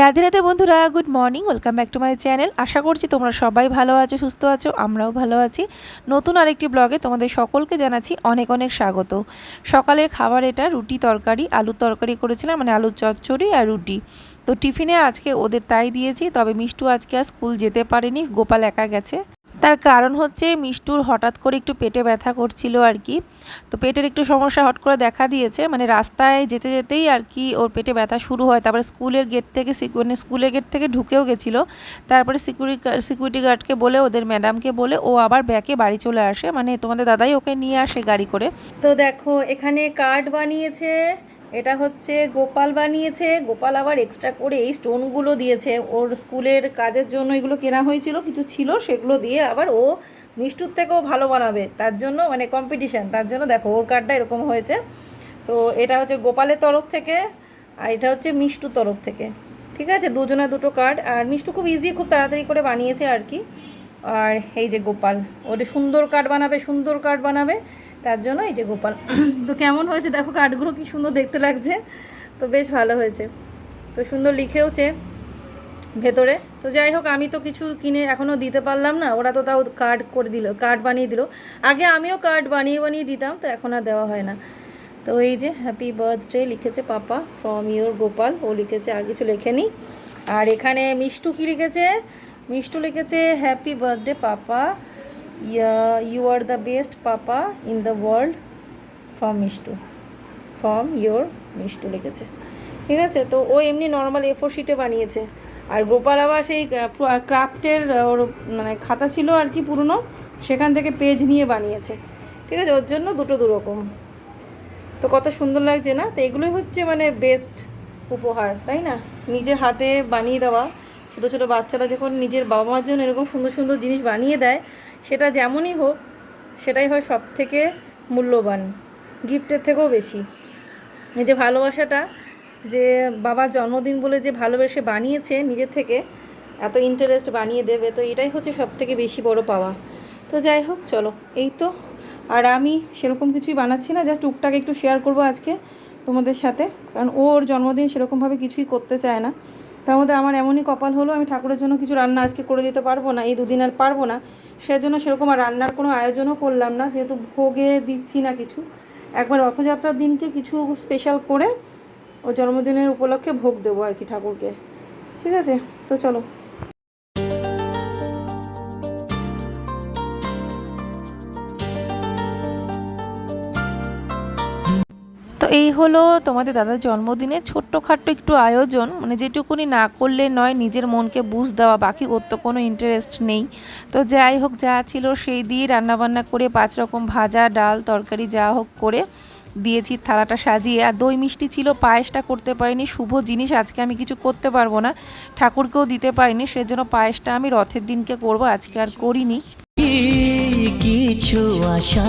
রাধে রাধে বন্ধুরা good morning welcome back to my channel আশা করছি তোমরা সবাই ভালো আছো, সুস্থ আছো, আমরাও ভালো আছি। নতুন আরেকটি ব্লগে তোমাদের সকলকে জানাচ্ছি অনেক অনেক স্বাগত। সকালের খাবার এটা, রুটি তরকারি, আলুর তরকারি করেছিলাম মানে আলুর চচ্চড়ি আর রুটি। তো টিফিনে আজকে ওদের তাই দিয়েছি, তবে মিষ্টু আজকে আর স্কুল যেতে পারেনি, গোপাল একা গেছে। তার কারণ হচ্ছে মিষ্টুর হঠাৎ করে একটু পেটে ব্যথা করছিল আর কি। তো পেটের একটু সমস্যা হট করে দেখা দিয়েছে মানে রাস্তায় যেতে যেতেই আর কি ওর পেটে ব্যথা শুরু হয়। তারপরে স্কুলের গেট থেকে মানে স্কুলের গেট থেকে ঢুকেও গেছিল। তারপরে সিকিউরিটি সিকিউরিটি গার্ডকে বলে, ওদের ম্যাডামকে বলে, ও আবার ব্যাকে বাড়ি চলে আসে। মানে তোমাদের দাদাই ওকে নিয়ে আসে গাড়ি করে। তো দেখো, এখানে কার্ড বানিয়েছে এটা হচ্ছে গোপাল বানিয়েছে। গোপাল আবার এক্সট্রা করে এই স্টোনগুলো দিয়েছে। ওর স্কুলের কাজের জন্য এগুলো কেনা হয়েছিল, কিছু ছিল, সেগুলো দিয়ে আবার ও মিষ্টুর থেকেও ভালো বানাবে। তার জন্য মানে কম্পিটিশান তার জন্য দেখো, ওর কার্ডটা এরকম হয়েছে। তো এটা হচ্ছে গোপালের তরফ থেকে আর এটা হচ্ছে মিষ্টুর তরফ থেকে। ঠিক আছে? দুজনের দুটো কার্ড আর মিষ্টু খুব ইজি খুব তাড়াতাড়ি করে বানিয়েছে আর কি। আর এই যে গোপাল ওটা সুন্দর কার্ড বানাবে, সুন্দর কার্ড বানাবে। তার জন্য এই যে গোপাল। তো কেমন হয়েছে? দেখো কার্ডগুলো কি সুন্দর দেখতে লাগছে। তো বেশ ভালো হয়েছে। তো সুন্দর লিখেওছে ভেতরে। তো যাই হোক, আমি তো কিছু কিনে এখনও দিতে পারলাম না। ওরা তো তাও কার্ড করে দিল কার্ড বানিয়ে দিল। আগে আমিও কার্ড বানিয়ে বানিয়ে দিতাম, তো এখন আর দেওয়া হয় না। তো এই যে হ্যাপি বার্থডে লিখেছে পাপা ফ্রম ইউর গোপাল। ও লিখেছে, আর কিছু লেখেনি আর এখানে মিষ্টু কি লিখেছে? মিষ্টু লিখেছে happy birthday papa. You are the best papa in the world from Mishtu from your Mishtu লিখেছে। ঠিক আছে, তো ও এমনি নর্মাল এ ফোর শিটে বানিয়েছে। আর গোপাল আবার সেই ক্রাফটের ওর মানে খাতা ছিল আর কি পুরনো, সেখান থেকে পেজ নিয়ে বানিয়েছে। ঠিক আছে, ওর জন্য দুটো দুরকম। তো কত সুন্দর লাগছে না? তো এগুলোই হচ্ছে মানে বেস্ট উপহার, তাই না? নিজের হাতে বানিয়ে দেওয়া। ছোটো ছোটো বাচ্চারা যখন নিজের বাবা মার জন্য এরকম সুন্দর সুন্দর জিনিস বানিয়ে দেয় সেটা যেমনই হোক, সেটাই হয় সব থেকে মূল্যবান, গিফটের থেকেও বেশি। এই যে ভালোবাসাটা, যে বাবার জন্মদিন বলে যে ভালোবেসে বানিয়েছে নিজের থেকে, এত ইন্টারেস্ট বানিয়ে দেবে, তো এটাই হচ্ছে সব থেকে বেশি বড় পাওয়া। তো যাই হোক, চলো, এই তো। আর আমি সেরকম কিছুই বানাচ্ছি না, জাস্ট টুকটাক একটু শেয়ার করব আজকে তোমাদের সাথে, কারণ ওর জন্মদিন সেরকমভাবে কিছুই করতে চায় না। তার মধ্যে আমার এমনই কপাল হলো, আমি ঠাকুরের জন্য কিছু রান্না আজকে করে দিতে পারব না, এই দুদিন আর পারব না। সেজন্য সেরকম আর রান্নার কোনো আয়োজনও করলাম না, যেহেতু ভোগে দিচ্ছি না কিছু। একবার রথযাত্রার দিনকে কিছু স্পেশাল করে ও জন্মদিনের উপলক্ষে ভোগ দেবো আর কি ঠাকুরকে। ঠিক আছে? তো চলো। হলো তোমাদের দাদার জন্মদিনে ছোট্টখাট্ট একটু আয়োজন মানে যেটুকুনি না করলে নয়, নিজের মনকে বুঝ দেওয়া, বাকি ওর তো কোনো ইন্টারেস্ট নেই। তো যাই হোক, যা ছিল সেই দিয়ে রান্নাবান্না করে পাঁচ রকম ভাজা, ডাল, তরকারি যা হোক করে দিয়েছি, থালাটা সাজিয়ে। আর দই মিষ্টি ছিল, পায়েসটা করতে পারিনি, শুভ জিনিস আজকে আমি কিছু করতে পারব না, ঠাকুরকেও দিতে পারিনি, সেজন্য পায়েসটা আমি রথের দিনকে করব, আজকে আর করিনি। কিছু আশা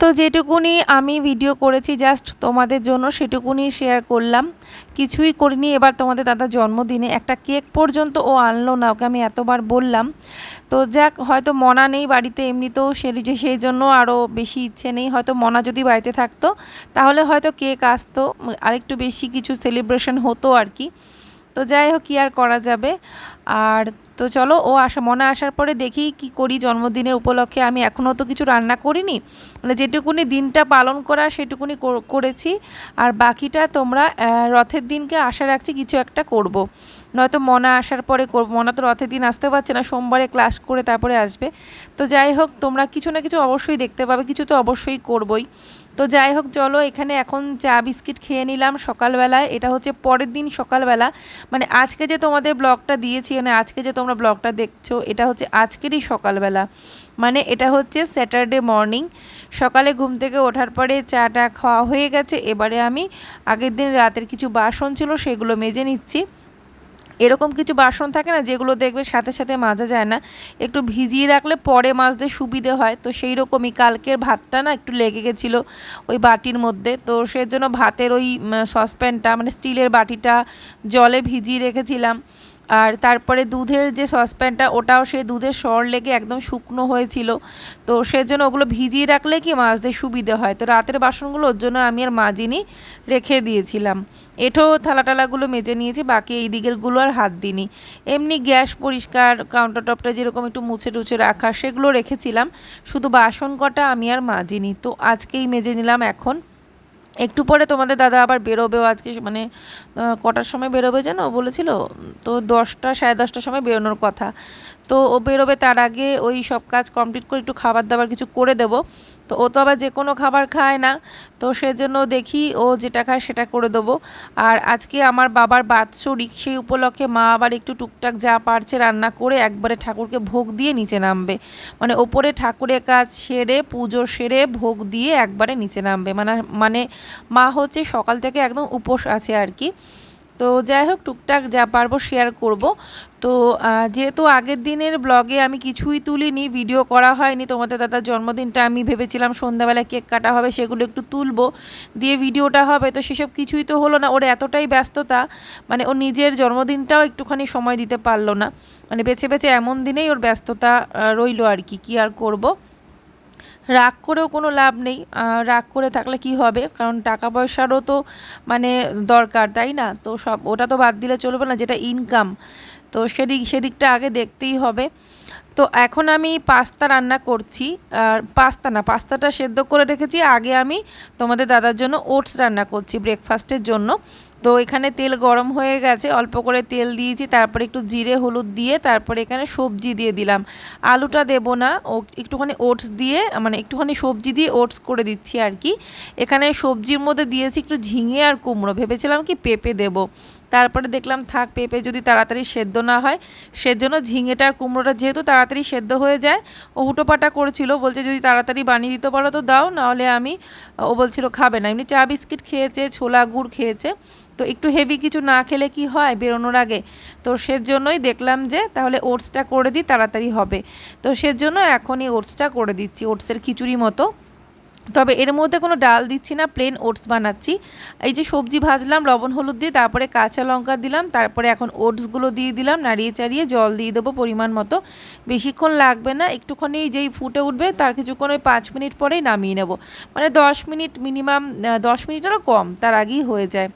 তো যেটুকুনি আমি ভিডিও করেছি জাস্ট তোমাদের জন্য সেটুকুনি শেয়ার করলাম। কিছুই করিনি, এবার তোমাদের দাদা জন্মদিনে একটা কেক পর্যন্ত ও আনলো না, ওকে আমি এতবার বললাম। তো যাক, হয়তো মনা নেই বাড়িতে, এমনিতেও সে সেই জন্য আরও বেশি ইচ্ছে নেই। হয়তো মনা যদি বাড়িতে থাকতো, তাহলে হয়তো কেক আসতো, আরেকটু বেশি কিছু সেলিব্রেশন হতো আর কি। তো যাই হোক, কী আর করা যাবে? আর তো চলো, ও আসা, মনে আসার পরে দেখি কি করি জন্মদিনের উপলক্ষে। আমি এখনও তো কিছু রান্না করিনি মানে যেটুকুনি দিনটা পালন করা সেটুকুনি কর- করেছি। আর বাকিটা তোমরা রথের দিনকে আশা রাখছি কিছু একটা করব। নয়তো মনা আসার পরে করব মনা তো রথের দিন আসতে পারছে না, সোমবারে ক্লাস করে তারপরে আসবে। তো যাই হোক, তোমরা কিছু না কিছু অবশ্যই দেখতে পাবে, কিছু তো অবশ্যই করবই। তো যাই হোক, চলো এখানে এখন চা বিস্কিট খেয়ে নিলাম সকালবেলায়। এটা হচ্ছে পরের দিন সকালবেলা। মানে আজকে যে তোমাদের ব্লগটা দিয়েছি মানে আজকে যে তোমরা ব্লগটা দেখছ, এটা হচ্ছে আজকেরই সকালবেলা। মানে এটা হচ্ছে স্যাটারডে মর্নিং। সকালে ঘুম থেকে ওঠার পরে চাটা খাওয়া হয়ে গেছে। এবারে আমি আগের দিন রাতের কিছু বাসন ছিল, সেগুলো মেজে নিচ্ছি। এরকম কিছু বাসন থাকে না যেগুলো দেখবে সাথে সাথে মাজা যায় না। একটু ভিজিয়ে রাখলে পরে মাজতে সুবিধে হয়। তো সেই রকমই কালকের ভাতটা না একটু লেগে গেছিল ওই বাটির মধ্যে। তো সেজন্য ভাতের ওই সসপ্যানটা মানে স্টিলের বাটিটা জলে ভিজিয়ে রেখেছিলাম। আর তারপরে দুধের যে সসপ্যানটা, ওটাও সেই দুধের সর লেগে একদম শুকনো হয়েছিল। তো সেজন্য ওগুলো ভিজিয়ে রাখলে কি মাজতে সুবিধে হয়? তো রাতের বাসনগুলো ওর জন্য আমি আর মাজিনি রেখে দিয়েছিলাম। এঠো থালা টালাগুলো মেজে নিয়েছি, বাকি এই দিকেরগুলো আর হাত দিইনি। এমনি গ্যাস পরিষ্কার কাউন্টার টপটা যেরকম একটু মুছে টুছে রাখা, সেগুলো রেখেছিলাম। শুধু বাসন কটা আমি আর মাজিনি। তো আজকেই মেজে নিলাম এখন একটু পরে তোমাদের দাদা আবার বেরোবেও আজকে মানে কটার সময় বেরোবে যেন বলেছিল? তো দশটা, সাড়ে দশটার সময় বেরোনোর কথা। তো ও বেরোবে তার আগে ওই সব কাজ কমপ্লিট করে একটু খাবার দাবার কিছু করে দেব। তো ও তো আবার যে কোনো খাবার খায় না। তো সেজন্য দেখি ও যেটা খায় সেটা করে দেবো। আর আজকে আমার বাবার বাৎসরিক সেই উপলক্ষে মা আবার একটু টুকটাক যা পারছে রান্না করে একবারে ঠাকুরকে ভোগ দিয়ে নিচে নামবে। মানে ওপরে ঠাকুরের কাজ সেরে, পুজো সেরে ভোগ দিয়ে একবারে নিচে নামবে। মানে মানে মা হচ্ছে সকাল থেকে একদম উপোস আছে আর কি। তো যাই হোক, টুকটাক যা পারব শেয়ার করব। তো যেহেতু আগের দিনের ব্লগে আমি কিছুই তুলিনি ভিডিও করা হয়নি তোমাদের দাদার জন্মদিনটা আমি ভেবেছিলাম সন্ধ্যাবেলায় কেক কাটা হবে, সেগুলো একটু তুলবো, দিয়ে ভিডিওটা হবে, তো সেসব কিছুই তো হলো না। ওর এতটাই ব্যস্ততা মানে ও নিজের জন্মদিনটাও একটুখানি সময় দিতে পারল না। মানে বেছে বেছে এমন দিনেই ওর ব্যস্ততা রইল আর কি, কী আর করব? রাগ করেও কোনো লাভ নেই। রাগ করে থাকলে কি হবে? কারণ টাকা পয়সারও তো মানে দরকার, তাই না? তো সব, ওটা তো বাদ দিলে চলবে না, যেটা ইনকাম তো সেদিক, সেদিকটা আগে দেখতেই হবে। তো এখন আমি পাস্তা রান্না করছি। আর পাস্তা না, পাস্তাটা সেদ্ধ করে রেখেছি। আগে আমি তোমাদের দাদার জন্য ওটস রান্না করছি ব্রেকফাস্টের জন্য। তো এখানে তেল গরম হয়ে গেছে, অল্প করে তেল দিয়েছি, তারপরে একটু জিরে, হলুদ দিয়ে তারপরে এখানে সবজি দিয়ে দিলাম। আলুটা দেবো না, ও একটুখানি ওটস দিয়ে মানে একটুখানি সবজি দিয়ে ওটস করে দিচ্ছি আর কি। এখানে সবজির মধ্যে দিয়েছি একটু ঝিঙে আর কুমড়ো, ভেবেছিলাম কি পেঁপে দেবো। তারপরে দেখলাম, থাক, পেঁপে যদি তাড়াতাড়ি সেদ্ধ না হয়, সেজন্য ঝিঙেটা আর কুমড়োটা যেহেতু তাড়াতাড়ি সেদ্ধ হয়ে যায়, ও হুটোপাটা করেছিল, বলছে যদি তাড়াতাড়ি বানিয়ে দিতে পারো তো দাও, নাহলে আমি, ও বলছিল খাবে না। এমনি চা বিস্কিট খেয়েছে, ছোলা গুড় খেয়েছে তো একটু হেভি কিছু না খেলে কি হয়? বেরোনোর আগে। তো সেজন্যই দেখলাম যে, তাহলে ওটসটা করে দিই, তাড়াতাড়ি হবে। তো সেজন্য এখনই ওটসটা করে দিচ্ছি, ওটসের খিচুড়ি মতো। তবে এর মধ্যে কোনো ডাল দিচ্ছি না প্লেন ওটস বানাচ্ছি। এই যে সবজি ভাজলাম, লবণ, হলুদ দিয়ে, তারপরে কাঁচা লঙ্কা দিলাম, তারপরে এখন ওটসগুলো দিয়ে দিলাম, নাড়িয়ে চাড়িয়ে জল দিয়ে দেবো পরিমাণ মতো। বেশিক্ষণ লাগবে না, একটুখানি যেই ফুটে উঠবে, তার কিছুক্ষণ ওই পাঁচ মিনিট পরেই নামিয়ে নেব। মানে দশ মিনিট মিনিমাম দশ মিনিটেরও কম, তার আগেই হয়ে যায়।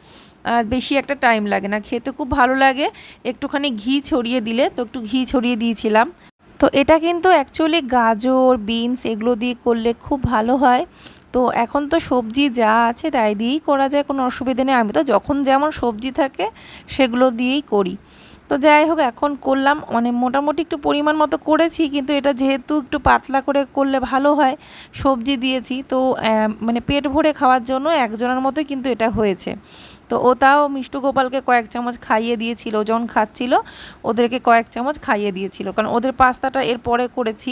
বেশি একটা টাইম লাগে না। খেতে খুব ভালো লাগে। একটুখানি ঘি ছড়িয়ে দিলে, তো একটু ঘি ছড়িয়ে দিয়েছিলাম। তো এটা কিন্তু অ্যাকচুয়ালি গাজর বিনস এগুলো দিয়ে করলে খুব ভালো হয়। তো এখন তো সবজি যা আছে তাই দিয়েই করা যায়, কোনো অসুবিধা নেই। আমি তো যখন যেমন সবজি থাকে, সেগুলো দিয়েই করি। তো যাই হোক, এখন করলাম। মানে মোটামুটি একটু পরিমাণ মতো করেছি, কিন্তু এটা যেহেতু একটু পাতলা করে করলে ভালো হয়, সবজি দিয়েছি। তো মানে পেট ভরে খাওয়ার জন্য একজনের মতোই কিন্তু এটা হয়েছে। তো ও তাও মিষ্টু গোপালকে কয়েক চামচ খাইয়ে দিয়েছিল যখন খাচ্ছিল ওদেরকে কয়েক চামচ খাইয়ে দিয়েছিল। কারণ ওদের পাস্তাটা এর পরে করেছি।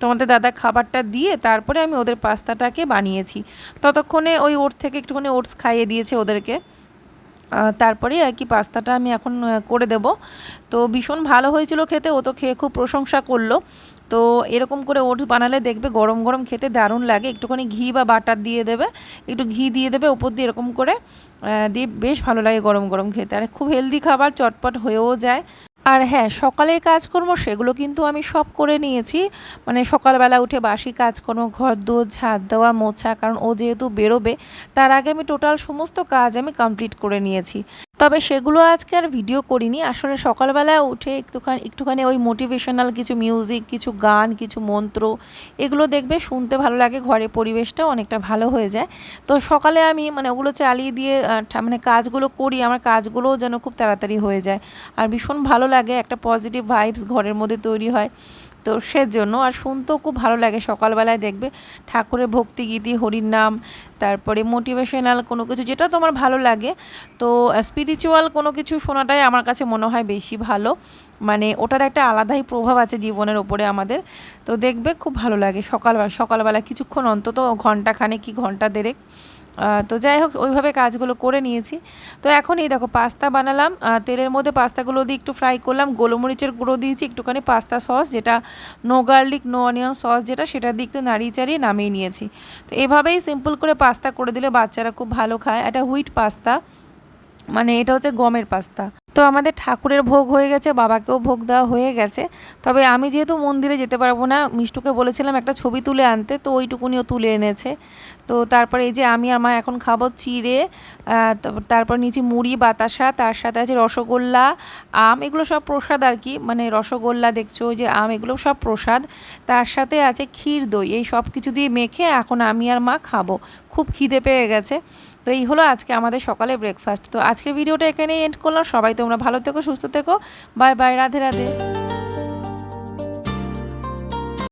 তোমাদের দাদা খাবারটা দিয়ে তারপরে আমি ওদের পাস্তাটাকে বানিয়েছি। ততক্ষণে ওই ওর থেকে একটুখানি ওটস খাইয়ে দিয়েছে ওদেরকে। আহ, তারপরে আর কি পাস্তাটা আমি এখন করে দেব। তো ভীষণ ভালো হয়েছিল খেতে ও তো খেয়ে খুব প্রশংসা করল। তো এরকম করে ওটস বানালে দেখবে গরম গরম খেতে দারুণ লাগে। একটুখানি ঘি বা বাটার দিয়ে দেবে, একটু ঘি দিয়ে দেবে, ওপর দিয়ে এরকম করে দিয়ে বেশ ভালো লাগে গরম গরম খেতে। আর খুব হেলদি খাবার, চটপট হয়েও যায়। আর হ্যাঁ সকালের কাজকর্ম সেগুলো কিন্তু আমি সব করে নিয়েছি। মানে সকালবেলা উঠে বাসি কাজকর্ম, ঘর দোর ঝাড় দেওয়া, মোছা, কারণ ও যেহেতু বেরোবে, তার আগে আমি টোটাল সমস্ত কাজ আমি কমপ্লিট করে নিয়েছি। তবে সেগুলো আজকে আর ভিডিও করিনি। আসলে সকালবেলা উঠে একটুখানি একটুখানি ওই মোটিভেশনাল কিছু মিউজিক কিছু গান, কিছু মন্ত্র এগুলো দেখবে, শুনতে ভালো লাগে, ঘরের পরিবেশটাও অনেকটা ভালো হয়ে যায়। তো সকালে আমি মানে ওগুলো চালিয়ে দিয়ে মানে কাজগুলো করি, আমার কাজগুলোও যেন খুব তাড়াতাড়ি হয়ে যায়। আর ভীষণ ভালো লাগে, একটা পজিটিভ ভাইবস ঘরের মধ্যে তৈরি হয়। তো সেজন্য আর শুনতেও খুব ভালো লাগে। সকালবেলায় দেখবে ঠাকুরের ভক্তিগীতি হরির নাম তারপরে মোটিভেশনাল কোনো কিছু যেটা তোমার ভালো লাগে। তো স্পিরিচুয়াল কোনো কিছু শোনাটাই আমার কাছে মনে হয় বেশি ভালো। মানে ওটার একটা আলাদাই প্রভাব আছে জীবনের ওপরে আমাদের। তো দেখবে খুব ভালো লাগে সকালবেলা। সকালবেলা কিছুক্ষণ অন্তত ঘণ্টা খানে কি ঘণ্টা দেড়েক তো যাই হোক, ওইভাবে কাজগুলো করে নিয়েছি। তো এখন এই দেখো, পাস্তা বানালাম। তেলের মধ্যে পাস্তাগুলো দিয়ে একটু ফ্রাই করলাম। গোলমরিচের গুঁড়ো দিয়েছি, একটুখানি পাস্তা সস যেটা no garlic no onion sauce যেটা সেটা দিয়ে একটু নাড়িয়ে চাড়িয়ে নামিয়ে নিয়েছি। তো এভাবেই সিম্পল করে পাস্তা করে দিলে বাচ্চারা খুব ভালো খায়। এটা হুইট পাস্তা মানে এটা হচ্ছে গমের পাস্তা। তো আমাদের ঠাকুরের ভোগ হয়ে গেছে, বাবাকেও ভোগ দেওয়া হয়ে গেছে। তবে আমি যেহেতু মন্দিরে যেতে পারব না, মিষ্টুকে বলেছিলাম একটা ছবি তুলে আনতে, তো ওইটুকুনিও তুলে এনেছে। তো তারপরে এই যে আমি আর মা এখন খাব চিড়ে তারপর- নিচে মুড়ি, বাতাসা, তার সাথে আছে রসগোল্লা, আম, এগুলো সব প্রসাদ আর কি। মানে রসগোল্লা দেখছ, ওই যে আম, এগুলো সব প্রসাদ। তার সাথে আছে ক্ষীর দই, এই সব কিছু দিয়ে মেখে এখন আমি আর মা খাব। খুব খিদে পেয়ে গেছে। তো এই হলো আজকে আমাদের সকালে ব্রেকফাস্ট তো আজকের ভিডিওটা এখানেই এন্ড করলাম। সবাই তোমরা ভালো থেকো, সুস্থ থেকো। Bye bye Radhe Radhe.